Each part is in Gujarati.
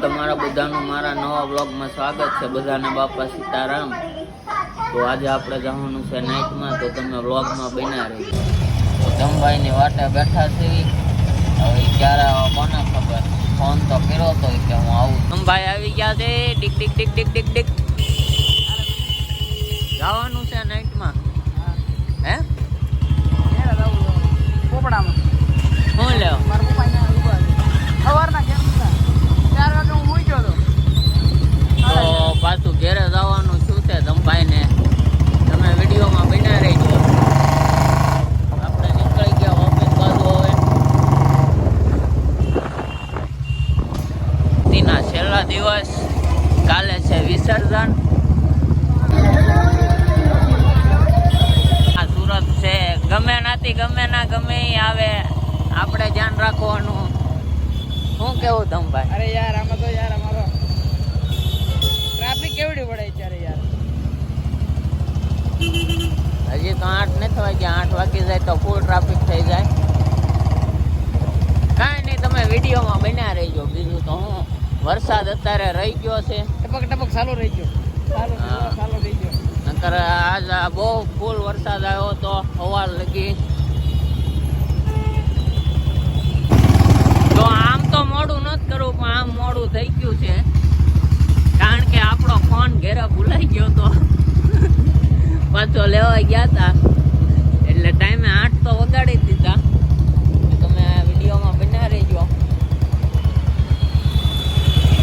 તમારા બધાનું મારા નવા બ્લોગમાં સ્વાગત છે બધાને બાપા સીતારામ. તો આજે આપણે જવાનું છે નાઇટમાં તો તમે બ્લોગમાં બન્યા રહી તો જમભાઈની વાટે બેઠા છે હવે ક્યારે કોને ખબર? ફોન તો કર્યો તો કે હું આવું. જમભાઈ આવી ગયા છે. ડીક ડીક ડીક ડીક ડીક ડીક. જવાનું છે નાઇટમાં. હે. પોપડામાં શું લેવો મારા પપ્પા અહીંયા ઊભા છે. સવારના કેમ હતા? ચાર વાગે હું મૂક્યો હતો તો પાછું ઘેરે જવાનું શું છે જમભાઈને તમે વિડીયોમાં બન્યા રહેજો આપણે નીકળી ગયા ઓફિસ બાજુ હવે તેના છેલ્લા દિવસ કાલે છે વિસર્જન આ સુરત છે ગમે નાથી ગમે ના ગમે ઈ આવે આપણે ધ્યાન રાખવાનું કેવું તમભાઈ અરે યાર આમાં તો યાર અમારો ટ્રાફિક કેવડી પડે અત્યારે યાર. હજી તો આઠ નથી વાગ્યા. આઠ વાગી જાય તો ફૂલ ટ્રાફિક થઈ જાય. કાંઈ નહીં તમે વિડીયોમાં બન્યા રહીજો. બીજું તો હું વરસાદ અત્યારે રહી ગયો છે. ટપક ટપક ચાલુ રહી ગયો. ચાલુ. ચાલુ રહી ગયો. નકર આજ બહુ ફૂલ વરસાદ આવ્યો તો સવાર લગી. ફોન ઘેરા ભૂલાઈ ગયો તો પાછો લેવા ગયા હતા એટલે ટાઈમે આઠ તો વગાડી દીધા. તમે વિડીયોમાં બના રહેજો.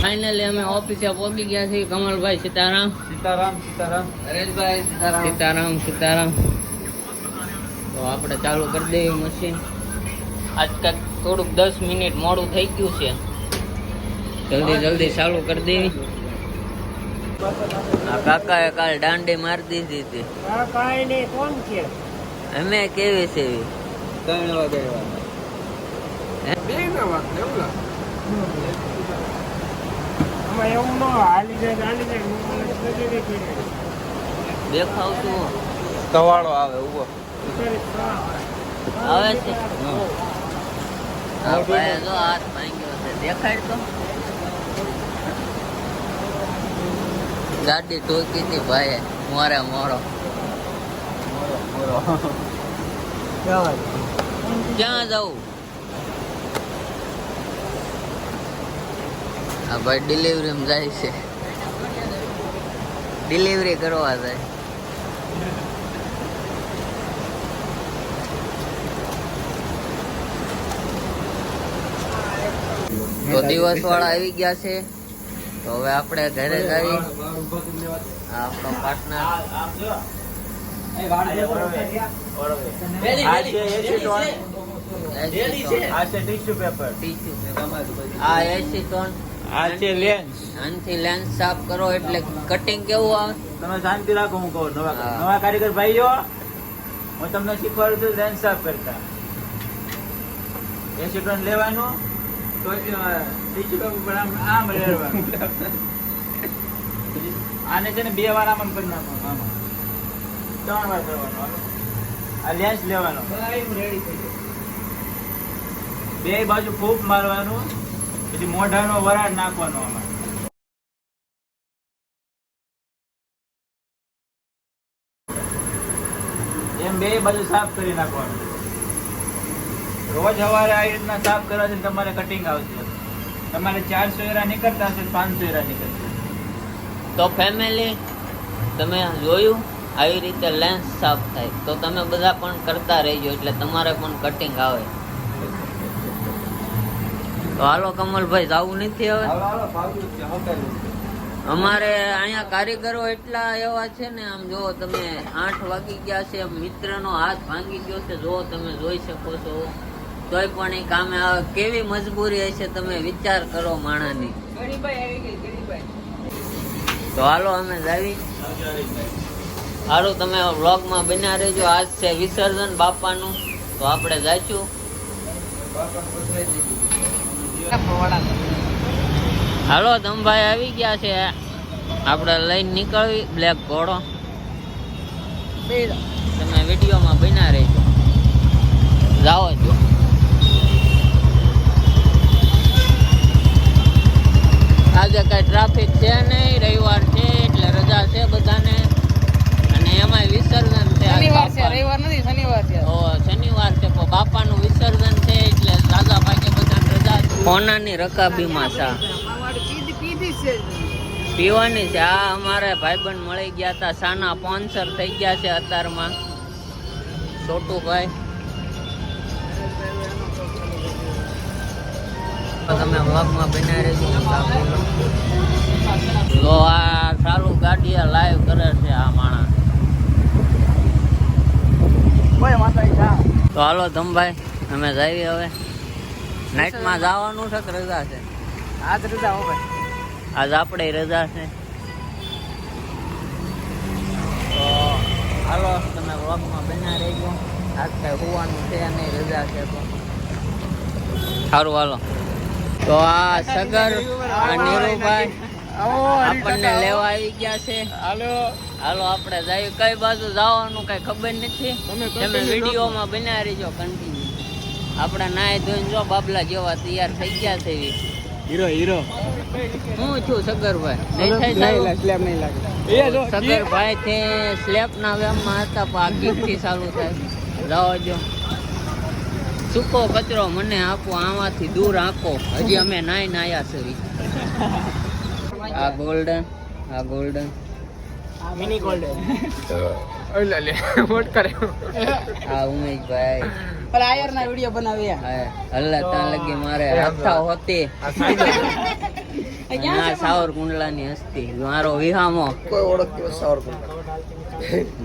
ફાઇનલી અમે ઓફિસે પહોંચી ગયા છીએ કમલભાઈ સીતારામ. સીતારામ સીતારામ. હરેશભાઈ સીતારામ. સીતારામ સીતારામ. તો આપણે ચાલુ કરી દેવી મશીન આજ કાંઈક થોડુંક દસ મિનિટ મોડું થઈ ગયું છે. જલ્દી જલ્દી ચાલુ કરી દેવી આ કાકાએ કાલ દાંડી મારી દીધી હતી. કાંઈ નહીં કોણ છે અમે કેવી છે એવી? ત્રણ વાગે બે ના વાત એવું આમાં એવું ન હાલી જાય હાલી જાય હું મને ખબર નહીં પડી. દેખાવ છું કવાળો આવે ઊભો. આવે છે? આ ભાઈએ જો હાથ ભાંગ્યો છે. દેખાય તો? ગાડી ઠોકી હતી ભાઈએ. મોરે, મોરો. ક્યાં જવું આ ભાઈ ડિલિવરીમાં જાય છે. ડિલિવરી કરવા જાય. તો દિવસ વાળા આવી ગયા છે. તો હવે આપણે ઘરે જઈ આ આપણો પાર્ટનર આ એસી ટન. આ છે લેન્સ. આનથી લેન્સ સાફ કરો એટલે કટિંગ કેવું આવે? તમે શાંતિ રાખો હું કહું નવા નવા કારીગર ભાઈઓ હું તમને શીખવાડું છું લેન્સ સાફ કરતા. એસી ટન લેવાનું આને છે ને બે વાર આમ કરી નાખવાનું આમાં. ત્રણ વાર કરવાનું આ લેન્સ લેવાનો. બે બાજુ ખૂબ મારવાનું પછી મોઢાનો વરાળ નાખવાનો આમાં. એમ બે બાજુ સાફ કરી નાખવાનું. રોજ સવારે આવી રીતના સાફ કરવાથી તમારે કટિંગ આવશે. તમારે ચારસો એરા નીકળતા હશે પાંચસો એરા નીકળશે તો ફેમિલી તમે જોયું? આવી રીતે લેન્સ સાફ થાય. તો તમે બધા પણ કરતા રહેજો એટલે તમારે પણ કટિંગ આવે. તો હાલો કમલભાઈ જવું નથી હવે? અમારે અહીંયા કારીગરો એટલા એવા છે ને આમ જો તમે આઠ વાગી ગયા છે મિત્રનો હાથ ભાંગી ગયો છે જો તમે જોઈ શકો છો. તોય પણ એ કામે આવે કેવી મજબૂરી હશે તમે વિચાર કરો માણાની. તો હાલો અમે જાવી. સારું તમે વ્લોગમાં બન્યા રહેજો. આજ છે વિસર્જન બાપાનું. તો આપણે જાઈશું. હાલો ધમભાઈ આવી ગયા છે. આપણે લઈને નીકળવી. બ્લેક ઘોડો. તમે વિડીયોમાં બન્યા રહેજો. જાઓ જો. આજે કઈ ટ્રાફિક છે નહીં રવિવાર છે એટલે રજા છે બધાને. અને એમાંય વિસર્જન છે શનિવાર છે રવિવાર નથી શનિવાર છે. ઓ શનિવાર છે પણ બાપાનું વિસર્જન છે એટલે દાદા ભાગે બધા રજા છે. કોનાની રકાબીમાં છે? પીવાની છે? આ અમારે ભાઈબંધ મળી ગયા હતા સાના સ્પોન્સર થઈ ગયા છે અત્યારમાં. છોટુભાઈ. તો તમે વ્લોગમાં બનાવી રહેજો. તો આ ચાલુ ગાડી લાઈવ કરે છે આ માણસ. તો હાલો ધમભાઈ અમે જઈએ હવે. નાઇટમાં જવાનું છે કે રજા છે? આજ રજા હો ભાઈ. આજ આપણે રજા છે. તો હાલો તમે વ્લોગમાં બના રહેજો. આજ કઈ હોવાનું છે અને રજા છે તો. સારું હાલો. તો આ સગર આ નીરુભાઈ આપણને લેવા આવી ગયા છે. હાલો. હાલો આપણે જાય કઈ બાજુ જવાનું કઈ ખબર નથી. તમે વિડીયોમાં બનાવી રહીજો કન્ટિન્યુ આપણે નાય ધોઈને જો બાબલા જેવા તૈયાર થઈ ગયા છે હીરો હીરો. હું છું સગરભાઈ. નહીં થાય સારું? સ્લેબ નહીં લાગે. એ જો સગરભાઈ તે સ્લેબ ના વેમમાં હતા પણ આ ગીતથી ચાલુ થાય. જાઓ જો. સૂકો કચરો મને આપો આમાંથી દૂર આંકો. હજી અમે નાઈ નાયા છે. આ ગોલ્ડન આ ગોલ્ડન મિની ગોલ્ડ ઓલે લે વોટ કરે? આ ઉમેશભાઈ. ઓલા આયર ના વિડિયો બનાવ્યા. હલ્લા ત્યાં લગી મારે હાથા હોતી. ના સાવર કુંડલાની હસ્તી. મારો વિહામો. કોઈ ઓળખતી સાવર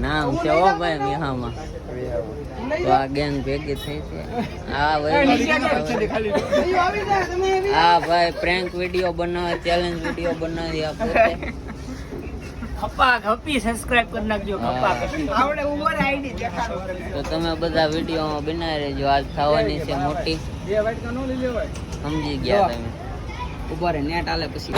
નામ છે ઓ ભાઈ વિહામાં. તો આ ગેંગ ભેગી થઈ છે. આ ભાઈ આ ભાઈ પ્રેન્ક વીડિયો બનાવે ચેલેન્જ વીડિયો બનાવી આ પોતે ખપ્પા સબસ્ક્રાઇબ કરી નાખજો ખપ્પા આવડે ઉમર આઈડી દેખાડો. તો તમે બધા વિડીયોમાં બનાવી રહેજો. આજ થવાની છે મોટી. સમજી ગયા તમે. ઊભા નેટ આલે પછી.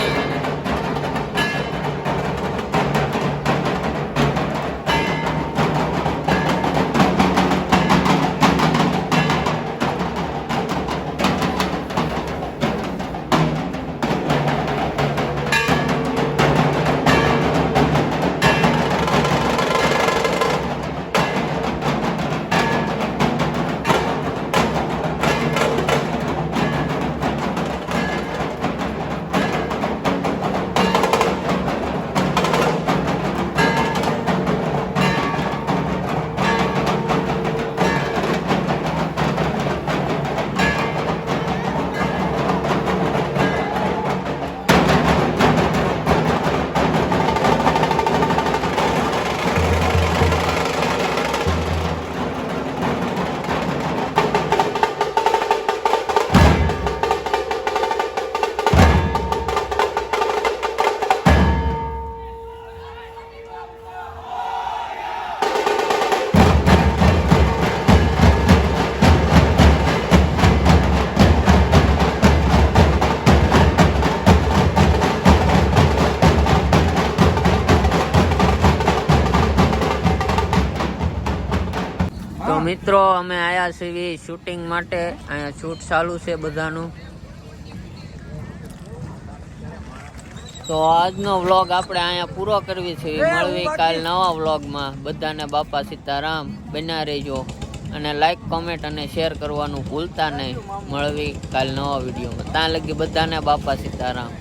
મિત્રો અમે આયા છીએ શૂટિંગ માટે. અહીંયા શૂટ ચાલુ છે બધાનું. તો આજનો વ્લોગ આપણે અહીંયા પૂરો કરવી છે. મળવી કાલ નવા વ્લોગમાં બધાને બાપા સીતારામ બના રહેજો. અને લાઈક કોમેન્ટ અને શેર કરવાનું ભૂલતા નહીં. મળવી કાલ નવા વિડીયોમાં. ત્યાં લગી બધાને બાપા સીતારામ.